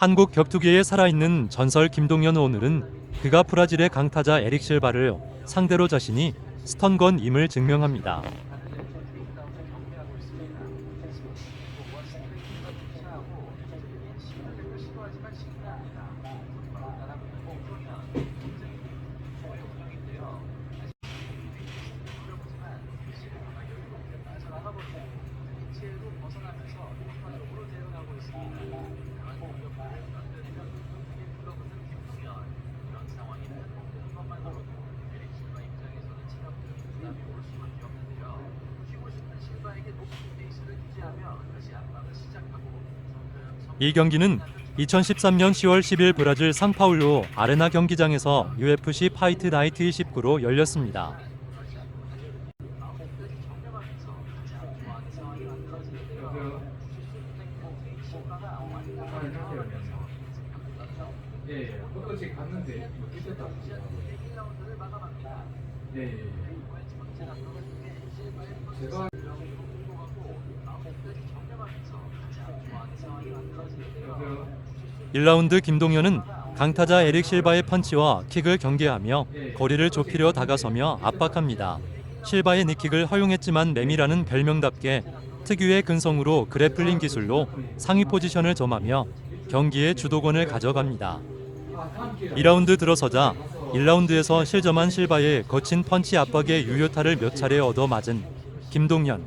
한국 격투기에 살아있는 전설 김동현 오늘은 그가 브라질의 강타자 에릭 실바를 상대로 자신이 스턴건임을 증명합니다. 이 경기는 2013년 10월 10일 브라질 상파울루 아레나 경기장에서 UFC 파이트 나이트 29로 열렸습니다. 예, 예. 집 갔는데 뭐 뛰셨다. 예, 예. 예. 제가 1라운드 김동현은 강타자 에릭 실바의 펀치와 킥을 경계하며 거리를 좁히려 다가서며 압박합니다. 실바의 니킥을 허용했지만 매미라는 별명답게 특유의 근성으로 그래플링 기술로 상위 포지션을 점하며 경기의 주도권을 가져갑니다. 2라운드 들어서자 1라운드에서 실점한 실바의 거친 펀치 압박에 유효타를 몇 차례 얻어 맞은 김동현.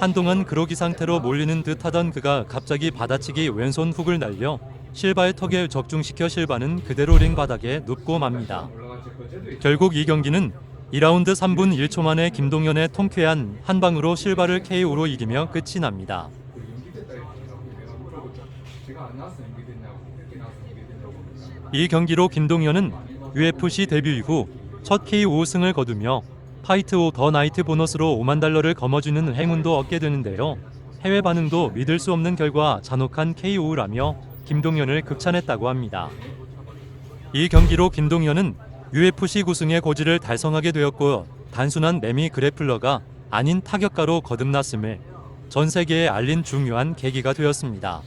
한동안 그로기 상태로 몰리는 듯하던 그가 갑자기 받아치기 왼손 훅을 날려 실바의 턱에 적중시켜 실바는 그대로 링 바닥에 눕고 맙니다. 결국 이 경기는 2라운드 3분 1초 만에 김동현의 통쾌한 한 방으로 실바를 KO로 이기며 끝이 납니다. 이 경기로 김동현은 UFC 데뷔 이후 첫 KO 승을 거두며 파이트 오 더 나이트 보너스로 5만 달러를 거머쥐는 행운도 얻게 되는데요. 해외 반응도 믿을 수 없는 결과 잔혹한 KO라며 김동현을 극찬했다고 합니다. 이 경기로 김동현은 UFC 구승의 고지를 달성하게 되었고 단순한 매미 그래플러가 아닌 타격가로 거듭났음을 전 세계에 알린 중요한 계기가 되었습니다.